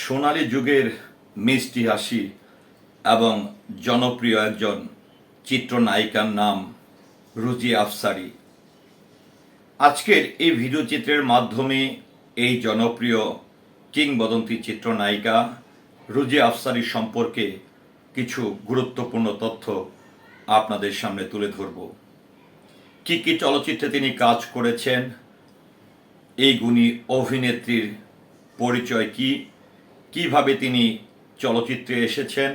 সোনালী যুগের মিষ্টি হাসি এবং জনপ্রিয় একজন চিত্রনায়িকার নাম রুজি আফসারি। আজকের এই ভিডিও চিত্রের মাধ্যমে এই জনপ্রিয় কিংবদন্তি চিত্রনায়িকা রুজি আফসারি সম্পর্কে কিছু গুরুত্বপূর্ণ তথ্য আপনাদের সামনে তুলে ধরব। কি কি চলচ্চিত্রে তিনি কাজ করেছেন? এই গুণী অভিনেত্রীর পরিচয় কি? কীভাবে তিনি চলচ্চিত্রে এসেছেন,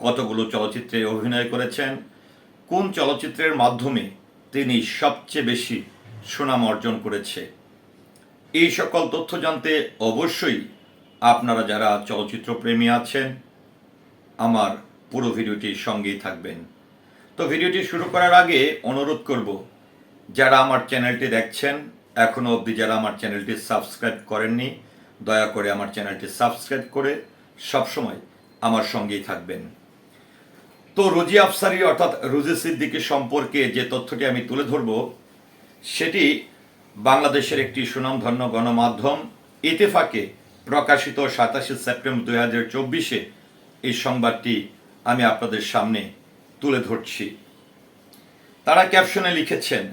কতগুলো চলচ্চিত্রে অভিনয় করেছেন, কোন চলচ্চিত্রের মাধ্যমে তিনি সবচেয়ে বেশি সুনাম অর্জন করেছে, এই সকল তথ্য জানতে অবশ্যই আপনারা যারা চলচ্চিত্র প্রেমী আছেন, আমার পুরো ভিডিওটির সঙ্গেই থাকবেন। তো ভিডিওটি শুরু করার আগে অনুরোধ করব, যারা আমার চ্যানেলটি দেখছেন এখনও অবধি যারা আমার চ্যানেলটি সাবস্ক্রাইব করেননি দয়া করে আমার চ্যানেলটি সাবস্ক্রাইব করে সবসময় আমার সঙ্গেই থাকবেন। তো রোজি আফসারি অর্থাৎ রুজি সিদ্দিকি সম্পর্কে যে তথ্যটি আমি তুলে ধরব, সেটি বাংলাদেশের একটি সুনামধন্য গণমাধ্যম ইতেফাকে প্রকাশিত সাতাশে সেপ্টেম্বর দুই হাজার চব্বিশে এই সংবাদটি আমি আপনাদের সামনে তুলে ধরছি। তারা ক্যাপশনে লিখেছেন,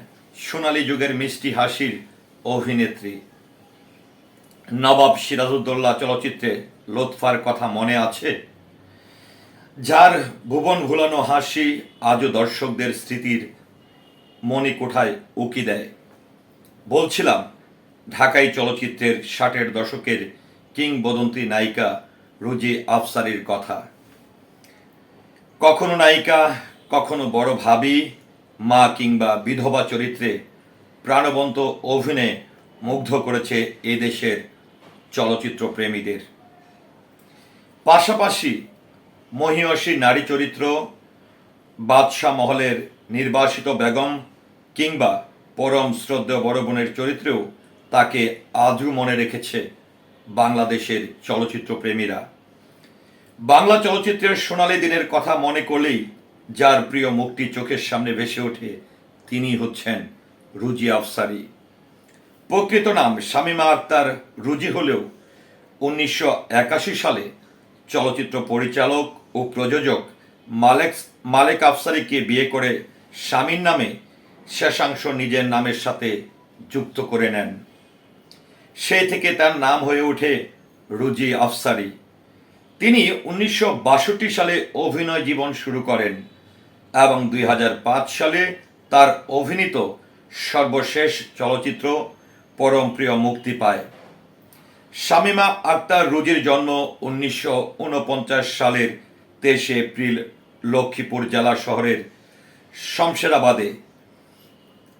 সোনালী যুগের মিষ্টি হাসির অভিনেত্রী। নবাব সিরাজউদ্দৌলা চলচ্চিত্রে লোৎফার কথা মনে আছে? যার ভুবন ভুলানো হাসি আজও দর্শকদের স্মৃতির মণিকোঠায় উকি দেয়। বলছিলাম, ঢাকাই চলচ্চিত্রের ষাটের দশকের কিংবদন্তি নায়িকা রুজি আফসারির কথা। কখনো নায়িকা, কখনো বড় ভাবি, মা কিংবা বিধবা চরিত্রে প্রাণবন্ত অভিনয়ে মুগ্ধ করেছে এদেশের চলচ্চিত্র প্রেমীদের। পাশাপাশি মহিয়সী নারী চরিত্র বাদশাহ মহলের নির্বাসিত বেগম কিংবা পরম শ্রদ্ধেয় বড় বোনের চরিত্রেও তাকে আজও মনে রেখেছে বাংলাদেশের চলচ্চিত্র প্রেমীরা। বাংলা চলচ্চিত্রের সোনালি দিনের কথা মনে করলেই যার প্রিয় মুক্তি চোখের সামনে ভেসে ওঠে তিনি হচ্ছেন রুজি আফসারি। প্রকৃত নাম শামীমা আক্তার রুজি হলেও উনিশশো একাশি সালে চলচ্চিত্র পরিচালক ও প্রযোজক মালেক মালেক আফসারিকে বিয়ে করে স্বামীর নামে শেষাংশ নিজের নামের সাথে যুক্ত করে নেন। সে থেকে তার নাম হয়ে ওঠে রুজি আফসারি। তিনি উনিশশো বাষট্টি সালে অভিনয় জীবন শুরু করেন এবং দুই হাজার পাঁচ সালে তার অভিনীত সর্বশেষ চলচ্চিত্র পরম প্রিয় মুক্তি পায়। শামিমা আক্তার রুজির জন্ম উনিশশো ঊনপঞ্চাশ সালের তেইশে এপ্রিল লক্ষ্মীপুর জেলা শহরের শমশেরাবাদে।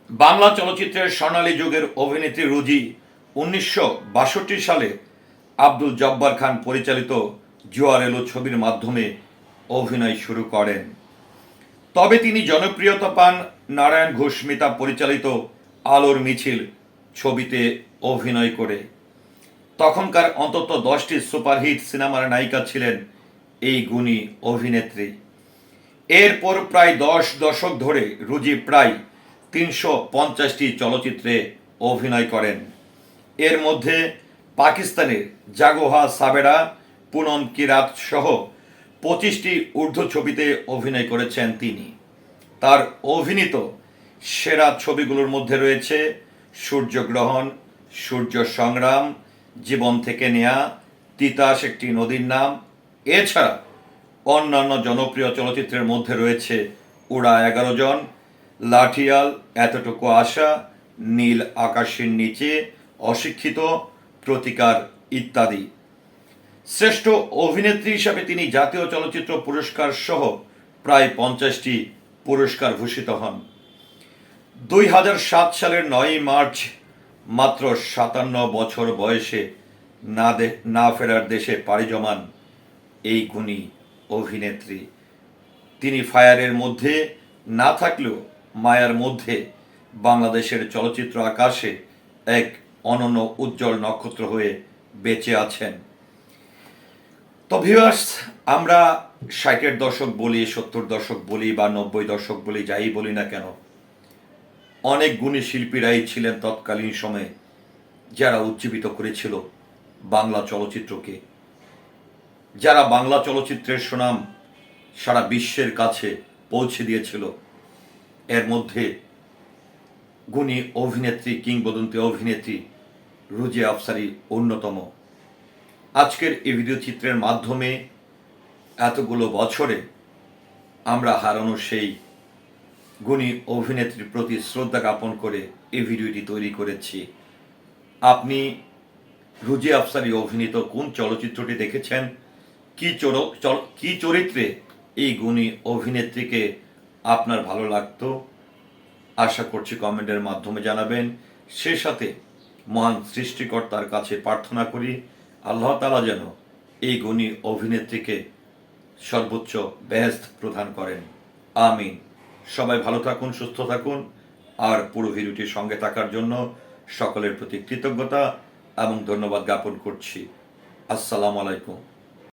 বাংলা চলচ্চিত্রের স্বর্ণালী যুগের অভিনেত্রী রুজি উনিশশো বাষট্টি সালে আব্দুল জব্বার খান পরিচালিত জোয়ার এলো ছবির মাধ্যমে অভিনয় শুরু করেন। তবে তিনি জনপ্রিয়তা পান নারায়ণ ঘোষ স্মিতা পরিচালিত আলোর মিছিল। ছবিতে অভিনয় করে। তখনকার অন্তত দশটি সুপারহিট সিনেমার নায়িকা ছিলেন এই গুণী অভিনেত্রী। এরপর প্রায় দশ দশক ধরে রুজি প্রায় তিনশো পঞ্চাশটি চলচ্চিত্রে অভিনয় করেন। এর মধ্যে পাকিস্তানের জাগোহা সাবেরা, পুনম কিরাত সহ পঁচিশটি ঊর্ধ্ব ছবিতে অভিনয় করেছেন তিনি। তার অভিনীত সেরা ছবিগুলোর মধ্যে রয়েছে সূর্যগ্রহণ, সূর্য সংগ্রাম, জীবন থেকে নেয়া তিতাস একটি নদীর নাম। এছাড়া অন্যান্য জনপ্রিয় চলচ্চিত্রের মধ্যে রয়েছে উড়া এগারো জন, লাঠিয়াল, এতটুকু আশা, নীল আকাশের নিচে অশিক্ষিত, প্রতিকার ইত্যাদি। শ্রেষ্ঠ অভিনেত্রী হিসাবে তিনি জাতীয় চলচ্চিত্র পুরস্কার সহ প্রায় পঞ্চাশটি পুরস্কার ভূষিত হন। দুই হাজার সাত সালের নয়ই মার্চ মাত্র সাতান্ন বছর বয়সে না না ফেরার দেশে পাড়ি জমান এই গুণী অভিনেত্রী। তিনি ফায়ারের মধ্যে না থাকলেও মায়ার মধ্যে বাংলাদেশের চলচ্চিত্র আকাশে এক অনন্য উজ্জ্বল নক্ষত্র হয়ে বেঁচে আছেন। তো ভিউয়ার্স আমরা ষাটের দশক বলি, সত্তর দশক বলি বা নব্বই দশক বলি, যাই বলি না কেন অনেক গুণী শিল্পীরাই ছিলেন তৎকালীন সময়ে, যারা উজ্জীবিত করেছিল বাংলা চলচ্চিত্রকে। যারা বাংলা চলচ্চিত্রের সুনাম সারা বিশ্বের কাছে পৌঁছে দিয়েছিল, এর মধ্যে গুণী অভিনেত্রী, কিংবদন্তি অভিনেত্রী রুজি আফসারি অন্যতম। আজকের এই ভিডিও চিত্রের মাধ্যমে এতগুলো বছরে আমরা হারানো সেই গুণী অভিনেত্রীর প্রতি শ্রদ্ধা জ্ঞাপন করে এই ভিডিওটি তৈরি করেছি। আপনি রুজি আফসারি অভিনীত কোন চলচ্চিত্রটি দেখেছেন? কি চর কি চরিত্রে এই গুণী অভিনেত্রীকে আপনার ভালো লাগতো? আশা করছি কমেন্টের মাধ্যমে জানাবেন। সে সাথে মহান সৃষ্টিকর্তার কাছে প্রার্থনা করি, আল্লাহ তালা যেন এই গুণী অভিনেত্রীকে সর্বোচ্চ বেহেস্ত প্রদান করেন। আমিন। সবাই ভালো থাকুন, সুস্থ থাকুন, আর পুরো ভিডিওটির সঙ্গে থাকার জন্য সকলের প্রতি কৃতজ্ঞতা এবং ধন্যবাদ জ্ঞাপন করছি। আসসালামু আলাইকুম।